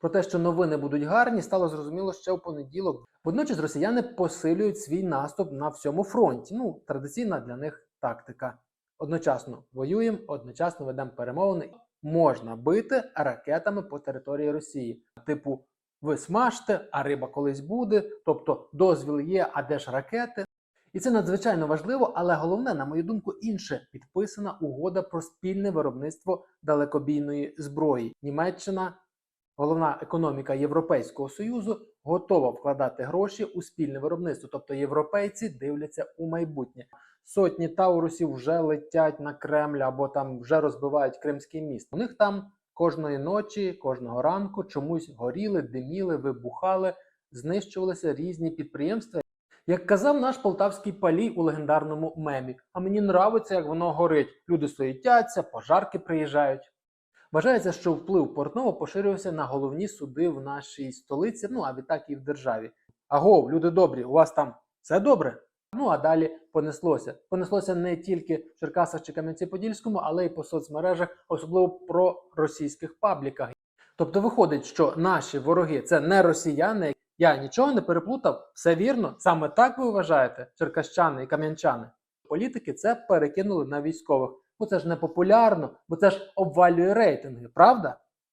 Про те, що новини будуть гарні, стало зрозуміло ще у понеділок. Водночас росіяни посилюють свій наступ на всьому фронті. Ну, традиційна для них тактика. Одночасно воюємо, одночасно ведемо перемовини. Можна бити ракетами по території Росії. Типу, ви смажте, а риба колись буде. Тобто дозвіл є, а де ж ракети? І це надзвичайно важливо, але головне, на мою думку, інше підписана угода про спільне виробництво далекобійної зброї. Німеччина, головна економіка Європейського союзу, готова вкладати гроші у спільне виробництво. Тобто європейці дивляться у майбутнє. Сотні таурусів вже летять на Кремль або там вже розбивають Кримський міст. У них там кожної ночі, кожного ранку чомусь горіли, диміли, вибухали, знищувалися різні підприємства. Як казав наш полтавський палій у легендарному мемі, а мені нравиться, як воно горить. Люди суетяться, пожарки приїжджають. Вважається, що вплив Портнова поширився на головні суди в нашій столиці, ну а відтак і в державі. Агов, люди добрі, у вас там все добре? Ну а далі понеслося. Понеслося не тільки в Черкасах чи Кам'янці-Подільському, але й по соцмережах, особливо про російських пабліках. Тобто виходить, що наші вороги це не росіяни. Я нічого не переплутав, все вірно. Саме так ви вважаєте, черкащани і кам'янчани. Політики це перекинули на військових. Бо це ж не популярно, бо це ж обвалює рейтинги, правда?